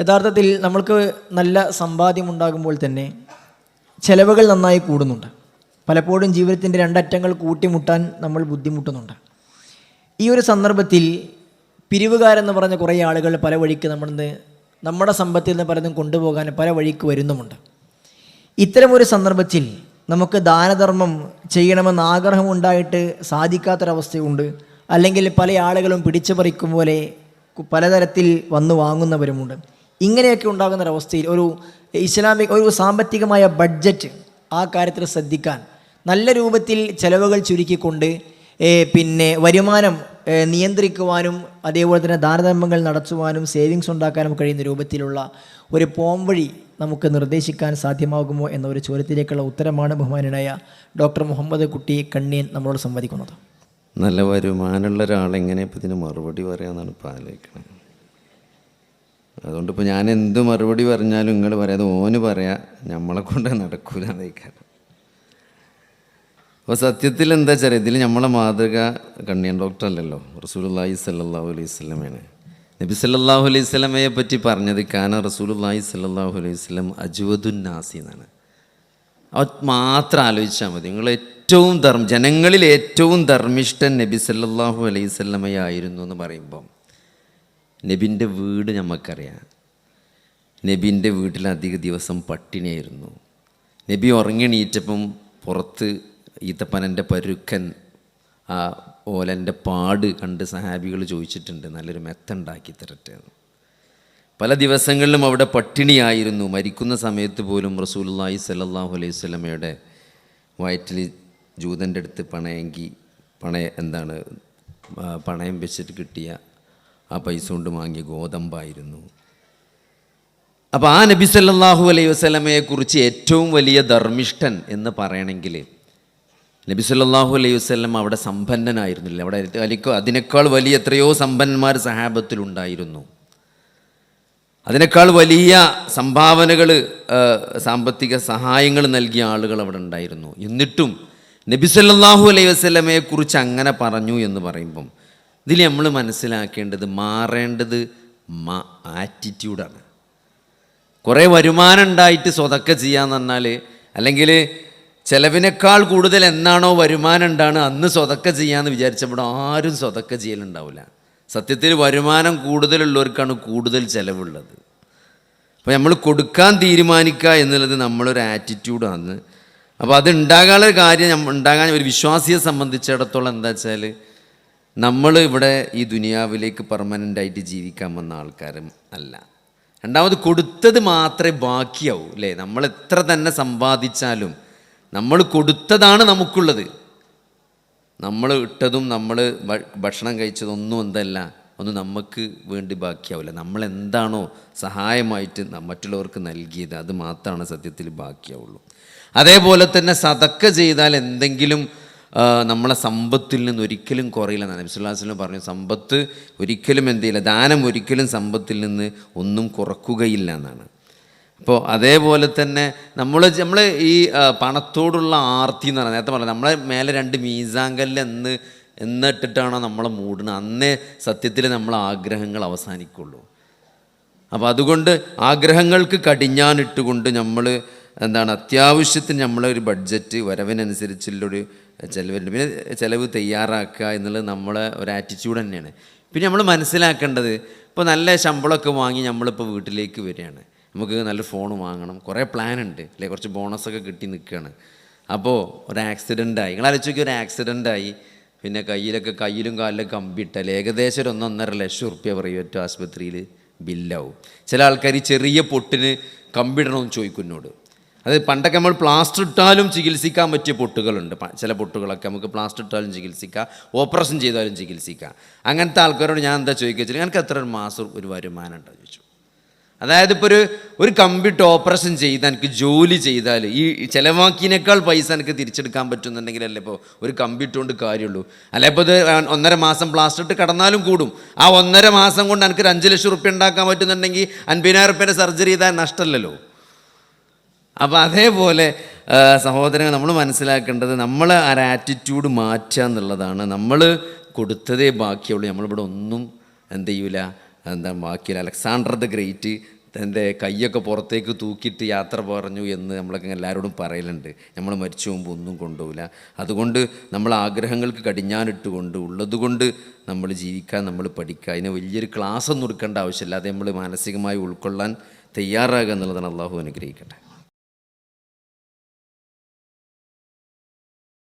യഥാർത്ഥത്തിൽ നമ്മൾക്ക് നല്ല സമ്പാദ്യം ഉണ്ടാകുമ്പോൾ തന്നെ ചിലവുകൾ നന്നായി കൂടുന്നുണ്ട്. പലപ്പോഴും ജീവിതത്തിന്റെ രണ്ടറ്റങ്ങൾ കൂട്ടിമുട്ടാൻ നമ്മൾ ബുദ്ധിമുട്ടുന്നുണ്ട്. ഈ ഒരു സന്ദർഭത്തിൽ പിരിവുകാരെന്ന് പറഞ്ഞ കുറേ ആളുകൾ പല വഴിക്ക് നമ്മളിന്ന് നമ്മുടെ സമ്പത്തിൽ നിന്ന് പലതും കൊണ്ടുപോകാൻ പല വഴിക്ക് വരുന്നുമുണ്ട്. ഇത്തരമൊരു സന്ദർഭത്തിൽ നമുക്ക് ദാനധർമ്മം ചെയ്യണമെന്ന് ആഗ്രഹമുണ്ടായിട്ട് സാധിക്കാത്തൊരവസ്ഥയുണ്ട്. അല്ലെങ്കിൽ പല ആളുകളും പിടിച്ചു പറിക്കും പോലെ പലതരത്തിൽ വന്നു വാങ്ങുന്നവരുമുണ്ട്. ഇങ്ങനെയൊക്കെ ഉണ്ടാകുന്ന ഒരവസ്ഥയിൽ ഒരു ഇസ്ലാമിക് ഒരു സാമ്പത്തികമായ ബഡ്ജറ്റ് ആ കാര്യത്തിൽ ശ്രദ്ധിക്കാൻ നല്ല രൂപത്തിൽ ചെലവുകൾ ചുരുക്കിക്കൊണ്ട് പിന്നെ വരുമാനം നിയന്ത്രിക്കുവാനും അതേപോലെ തന്നെ ദാനധർമ്മങ്ങൾ നടത്തുവാനും സേവിങ്സ് ഉണ്ടാക്കാനും കഴിയുന്ന രൂപത്തിലുള്ള ഒരു പോംവഴി നമുക്ക് നിർദ്ദേശിക്കാൻ സാധ്യമാകുമോ എന്ന ഒരു ചോദ്യത്തിലേക്കുള്ള ഉത്തരമാണ് ബഹുമാനായ ഡോക്ടർ മുഹമ്മദ് കുട്ടി കണ്ണിയൻ നമ്മളോട് സംവദിക്കുന്നത്. നല്ല വരുമാനമുള്ള ഒരാളെങ്ങനെ ഇപ്പം ഇതിന് മറുപടി പറയാമെന്നാണ് ഇപ്പോൾ ആലോചിക്കുന്നത് അതുകൊണ്ട് ഇപ്പോൾ ഞാൻ എന്ത് മറുപടി പറഞ്ഞാലും നിങ്ങൾ പറയാതെ ഓന് പറയാ നമ്മളെ കൊണ്ട് നടക്കൂല എന്നേക്കാരം അപ്പോൾ സത്യത്തിൽ എന്താ വെച്ചാൽ ഇതിൽ നമ്മളെ മാതൃക കണ്ണിയൻ ഡോക്ടർ അല്ലല്ലോ റസൂലുള്ളാഹി സല്ലല്ലാഹു അലൈഹി സ്വലമയാണ് നബി സല്ലാഹു അലൈഹി സ്വലമയെ പറ്റി പറഞ്ഞത് കാന റസൂലുള്ളാഹി സല്ലാഹു അലൈഹി സ്വലം അജുവദുൻ നാസി എന്നാണ്. അത് മാത്രം ആലോചിച്ചാൽ മതി. നിങ്ങൾ ഏറ്റവും ധർമ്മ ജനങ്ങളിൽ ഏറ്റവും ധർമ്മിഷ്ഠൻ നബി സല്ലാഹു അലൈഹി സ്വലമയായിരുന്നു എന്ന് പറയുമ്പം. നബിന്റെ വീട് നമുക്കറിയാം നബിന്റെ വീട്ടിൽ അധിക ദിവസം പട്ടിണിയായിരുന്നു. നബി ഉറങ്ങിണീറ്റപ്പം പുറത്ത് ഈത്തപ്പനന്റെ പരുക്കൻ ആ ഓലന്റെ പാട് കണ്ട് സഹാബികൾ ചോദിച്ചിട്ടുണ്ട് നല്ലൊരു മെത്തുണ്ടാക്കി തരട്ടെ പല ദിവസങ്ങളിലും അവിടെ പട്ടിണിയായിരുന്നു. മരിക്കുന്ന സമയത്ത് പോലും റസൂലുള്ളാഹി സല്ലാഹു അലൈഹി സ്വലമയുടെ വയറ്റിൽ ജൂതന്റെ അടുത്ത് പണയെങ്കിൽ പണയ എന്താണ് പണയം വെച്ചിട്ട് കിട്ടിയ ആ പൈസ കൊണ്ട് വാങ്ങിയ ഗോതമ്പായിരുന്നു. അപ്പോൾ ആ നബി സല്ലാഹു അലൈഹി വസ്ലമയെക്കുറിച്ച് ഏറ്റവും വലിയ ധർമ്മിഷ്ഠൻ എന്ന് പറയണമെങ്കിൽ നബി സല്ലാഹു അലൈഹി വസ്ലം അവിടെ സമ്പന്നനായിരുന്നില്ല. അവിടെ അലിക്കോ അതിനേക്കാൾ വലിയ എത്രയോ സമ്പന്നന്മാർ സഹാബത്തിലുണ്ടായിരുന്നു അതിനേക്കാൾ വലിയ സംഭാവനകൾ സാമ്പത്തിക സഹായങ്ങൾ നൽകിയ ആളുകൾ അവിടെ ഉണ്ടായിരുന്നു. എന്നിട്ടും നബി സല്ലല്ലാഹു അലൈഹി വസല്ലമയെ കുറിച്ച് അങ്ങനെ പറഞ്ഞു എന്ന് പറയുമ്പം ഇതിൽ നമ്മൾ മനസ്സിലാക്കേണ്ടത് മാറേണ്ടത് മാ ആറ്റിറ്റ്യൂഡാണ് കുറേ വരുമാനം ഉണ്ടായിട്ട് സ്വതക്ക ചെയ്യാന്ന് പറഞ്ഞാൽ അല്ലെങ്കിൽ ചിലവിനേക്കാൾ കൂടുതൽ എന്നാണോ വരുമാനം ഉണ്ടാണ് അന്ന് സ്വതക്ക ചെയ്യാമെന്ന് വിചാരിച്ചപ്പോൾ ആരും സ്വതക്ക ചെയ്യലുണ്ടാവില്ല സത്യത്തിൽ വരുമാനം കൂടുതലുള്ളവർക്കാണ് കൂടുതൽ ചിലവുള്ളത്. അപ്പോൾ നമ്മൾ കൊടുക്കാൻ തീരുമാനിക്കുക എന്നുള്ളത് നമ്മളൊരു ആറ്റിറ്റ്യൂഡാണ് അപ്പോൾ അത് ഉണ്ടാകാനുള്ള കാര്യം ഉണ്ടാകാൻ ഒരു വിശ്വാസിയെ സംബന്ധിച്ചിടത്തോളം എന്താ വെച്ചാൽ നമ്മൾ ഇവിടെ ഈ ദുനിയാവിലേക്ക് പെർമനന്റായിട്ട് ജീവിക്കാൻ വന്ന ആൾക്കാരും അല്ല. രണ്ടാമത് കൊടുത്തത് മാത്രമേ ബാക്കിയാവൂ അല്ലേ? നമ്മൾ എത്ര തന്നെ സമ്പാദിച്ചാലും നമ്മൾ കൊടുത്തതാണ് നമുക്കുള്ളത്. നമ്മൾ ഇട്ടതും നമ്മൾ ഭക്ഷണം കഴിച്ചതൊന്നും എന്തല്ല ഒന്നും നമുക്ക് വേണ്ടി ബാക്കിയാവില്ല. നമ്മൾ എന്താണോ സഹായമായിട്ട് മറ്റുള്ളവർക്ക് നൽകിയത് അത് മാത്രമാണ് സത്യത്തിൽ ബാക്കിയാവുള്ളൂ. അതേപോലെ തന്നെ സതക്ക ചെയ്താൽ എന്തെങ്കിലും നമ്മളെ സമ്പത്തിൽ നിന്ന് ഒരിക്കലും കുറയില്ല എന്നാണ്. നബിസ്വല്ലാസ്ലം പറഞ്ഞു സമ്പത്ത് ഒരിക്കലും എന്ത് ചെയ്യില്ല ദാനം ഒരിക്കലും സമ്പത്തിൽ നിന്ന് ഒന്നും കുറക്കുകയില്ല എന്നാണ്. അപ്പോൾ അതേപോലെ തന്നെ നമ്മൾ നമ്മൾ ഈ പണത്തോടുള്ള ആർത്തി എന്ന് പറഞ്ഞാൽ നേരത്തെ പറഞ്ഞു നമ്മളെ മേലെ രണ്ട് മീസാങ്കല്ല് എന്ന് എന്നിട്ടിട്ടാണോ നമ്മളെ മൂടുന്നത്? അന്നേ സത്യത്തിൽ നമ്മളെ ആഗ്രഹങ്ങൾ അവസാനിക്കുള്ളൂ. അപ്പോൾ അതുകൊണ്ട് ആഗ്രഹങ്ങൾക്ക് കടിഞ്ഞാനിട്ടുകൊണ്ട് നമ്മൾ എന്താണ് അത്യാവശ്യത്തിന് നമ്മളെ ഒരു ബഡ്ജറ്റ് വരവിനനുസരിച്ചുള്ളൊരു ചിലവുണ്ട് പിന്നെ ചിലവ് തയ്യാറാക്കുക എന്നുള്ളത് നമ്മളെ ഒരു ആറ്റിറ്റ്യൂഡ് തന്നെയാണ്. പിന്നെ നമ്മൾ മനസ്സിലാക്കേണ്ടത് ഇപ്പോൾ നല്ല ശമ്പളമൊക്കെ വാങ്ങി നമ്മളിപ്പോൾ വീട്ടിലേക്ക് വരികയാണ്. നമുക്ക് നല്ല ഫോൺ വാങ്ങണം. കുറേ പ്ലാൻ ഉണ്ട്. അല്ലെ? കുറച്ച് ബോണസൊക്കെ കിട്ടി നിൽക്കുകയാണ്. അപ്പോൾ ഒരു ആക്സിഡന്റ് ആയി. നിങ്ങൾ ആലോചിച്ച് നോക്കി ഒരു ആക്സിഡന്റ് ആയി. പിന്നെ കയ്യിലൊക്കെ കയ്യിലും കാലിലൊക്കെ കമ്പിട്ടാൽ ഏകദേശം ഒരു ഒന്നൊന്നര ലക്ഷം റുപ്യ പ്രൈവറ്റ് ആശുപത്രിയിൽ ബില്ലാവും. ചില ആൾക്കാർ ചെറിയ പൊട്ടിന് കമ്പിടണമെന്ന് ചോദിക്കും എന്നോട്. അത് പണ്ടൊക്കെ നമ്മൾ പ്ലാസ്റ്റർ ഇട്ടാലും ചികിത്സിക്കാൻ പറ്റിയ പൊട്ടുകളുണ്ട്. ചില പൊട്ടുകളൊക്കെ നമുക്ക് പ്ലാസ്റ്റർ ഇട്ടാലും ചികിത്സിക്കാം ഓപ്പറേഷൻ ചെയ്താലും ചികിത്സിക്കാം. അങ്ങനത്തെ ആൾക്കാരോട് ഞാൻ എന്താ ചോദിക്കുക എനിക്ക് എത്ര ഒരു മാസം ഒരു വരുമാനം ഉണ്ടോ? ചോദിച്ചു. അതായത് ഇപ്പോൾ ഒരു ഒരു കമ്പ്യൂട്ടർ ഓപ്പറേഷൻ ചെയ്താൽ എനിക്ക് ജോലി ചെയ്താൽ ഈ ചിലവാക്കിയതിനേക്കാൾ പൈസ എനിക്ക് തിരിച്ചെടുക്കാൻ പറ്റുന്നുണ്ടെങ്കിൽ അല്ലേ ഇപ്പോൾ ഒരു കമ്പ്യൂട്ടർ കൊണ്ട് കാര്യമുള്ളൂ. അല്ലേ ഇപ്പോൾ ഇത് ഒന്നര മാസം പ്ലാസ്റ്റർ ഇട്ട് കടന്നാലും കൂടും. ആ ഒന്നര മാസം കൊണ്ട് എനിക്ക് ഒരു അഞ്ച് ലക്ഷം റുപ്യ ഉണ്ടാക്കാൻ പറ്റുന്നുണ്ടെങ്കിൽ അൻപതിനായിരം റുപ്യേന്റെ സർജറി ചെയ്താൽ നഷ്ടമല്ലല്ലോ. അപ്പോൾ അതേപോലെ സഹോദരങ്ങൾ നമ്മൾ മനസ്സിലാക്കേണ്ടത് നമ്മൾ ആ ആറ്റിറ്റ്യൂഡ് മാറ്റുക എന്നുള്ളതാണ്. നമ്മൾ കൊടുത്തതേ ബാക്കിയുള്ളൂ. നമ്മളിവിടെ ഒന്നും എന്ത് ചെയ്യൂല. എന്താ ബാക്കിയില്ല അലക്സാണ്ടർ ദ ഗ്രേറ്റ് തന്റെ കൈയൊക്കെ പുറത്തേക്ക് തൂക്കിയിട്ട് യാത്ര പറഞ്ഞു എന്ന് നമ്മളൊക്കെ എല്ലാവരോടും പറയലുണ്ട്. നമ്മൾ മരിച്ചു പോകുമ്പോൾ ഒന്നും കൊണ്ടുപോകില്ല. അതുകൊണ്ട് നമ്മൾ ആഗ്രഹങ്ങൾക്ക് കടിഞ്ഞാനിട്ടുകൊണ്ട് ഉള്ളതുകൊണ്ട് നമ്മൾ ജീവിക്കാൻ നമ്മൾ പഠിക്കുക. അതിന് വലിയൊരു ക്ലാസ് ഒന്നും എടുക്കേണ്ട ആവശ്യമില്ല. അത് നമ്മൾ മാനസികമായി ഉൾക്കൊള്ളാൻ തയ്യാറാകുക എന്നുള്ളതാണ് അള്ളാഹു അനുഗ്രഹിക്കട്ടെ.